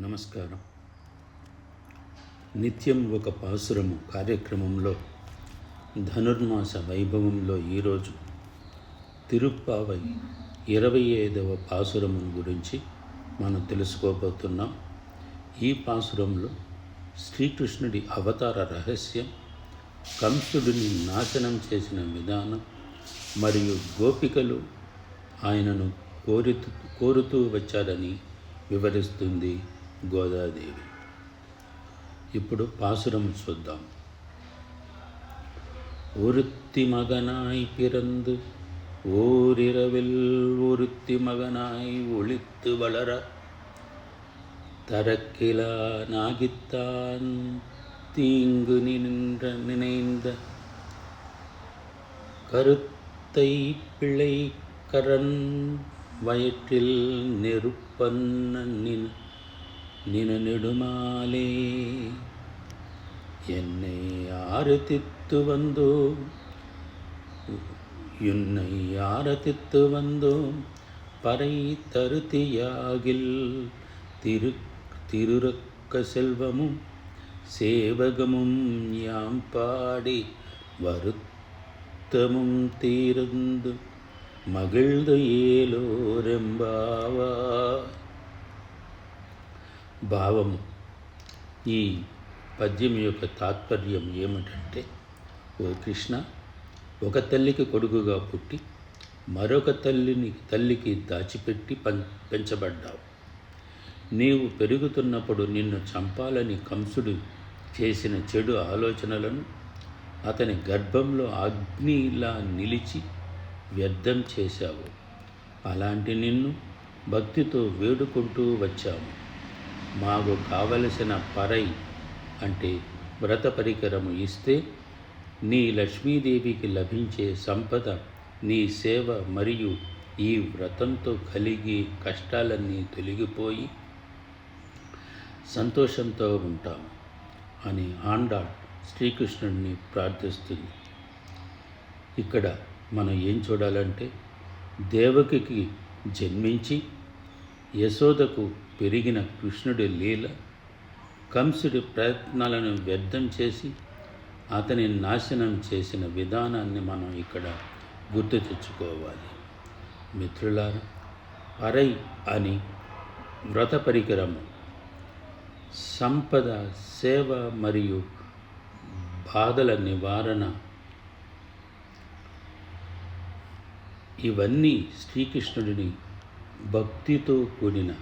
నమస్కారం. నిత్యం ఒక పాసురము కార్యక్రమంలో ధనుర్మాస వైభవంలో ఈరోజు తిరుప్పావై ఇరవై ఐదవ పాసురము గురించి మనం తెలుసుకోబోతున్నాం. ఈ పాసురంలో శ్రీకృష్ణుడి అవతార రహస్యం కంసుడిని నాశనం చేసిన విధానం మరియు గోపికలు ఆయనను కోరుతూ కోరుతూ వచ్చారని వివరిస్తుంది గోదాదేవి ఇప్పుడు పాసురం చూద్దాం ஒருத்தி மகனாய் பிறந்து ஓரிரவில் ஒருத்தி மகனாய் ஒளித்து வளர தரக்கிலா நாகித்தான் தீங்கு நின்ற நினைந்த கருத்தை பிள்ளை கரண் வயிற்றில் நெருப்பன்ன நின நெடுமாலே என்னை ஆரதித்து வந்தோம் என்னை ஆரதித்து வந்தோம் பறை தருத்தியாகில் திரு திருரக்க செல்வமும் சேவகமும் யாம் பாடி வருத்தமும் தீர்ந்து மகிழ்ந்து ஏலோரெம்பாவா. భావము. ఈ పద్యం యొక్క తాత్పర్యం ఏమిటంటే ఓ కృష్ణ ఒక తల్లికి కొడుకుగా పుట్టి మరొక తల్లిని తల్లికి దాచిపెట్టి పం పెంచబడ్డావు. నీవు పెరుగుతున్నప్పుడు నిన్ను చంపాలని కంసుడు చేసిన చెడు ఆలోచనలను అతని గర్భంలో అగ్నిలా నిలిచి వ్యర్థం చేశావు. అలాంటి నిన్ను భక్తితో వేడుకుంటూ వచ్చాము. మాకు కావలసిన పరై అంటే వ్రత పరికరము ఇస్తే నీ లక్ష్మీదేవికి లభించే సంపద నీ సేవ మరియు ఈ వ్రతంతో కలిగి కష్టాలన్నీ తొలగిపోయి సంతోషంతో ఉంటాము అని ఆండాళ్ శ్రీకృష్ణుడిని ప్రార్థిస్తుంది. ఇక్కడ మనం ఏం చూడాలంటే దేవకికి జన్మించి యశోదకు పెరిగిన కృష్ణుడి లీల కంసుడి ప్రయత్నాలను వ్యర్థం చేసి అతని నాశనం చేసిన విధానాన్ని మనం ఇక్కడ గుర్తు తెచ్చుకోవాలి. మిత్రులారా పరై అని వ్రత పరికరము సంపద సేవ మరియు బాధల నివారణ ఇవన్నీ శ్రీకృష్ణుడిని భక్తితో కూడిన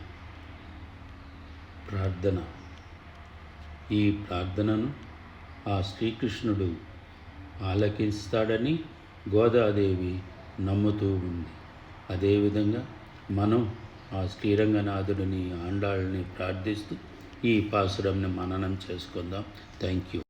ప్రార్థన. ఈ ప్రార్థనను ఆ శ్రీకృష్ణుడు ఆలకిస్తాడని గోదాదేవి నమ్ముతూ ఉంది. అదేవిధంగా మనం ఆ శ్రీరంగనాథుడిని ఆండాళ్ళని ప్రార్థిస్తూ ఈ పాసురంని మననం చేసుకుందాం. Thank you.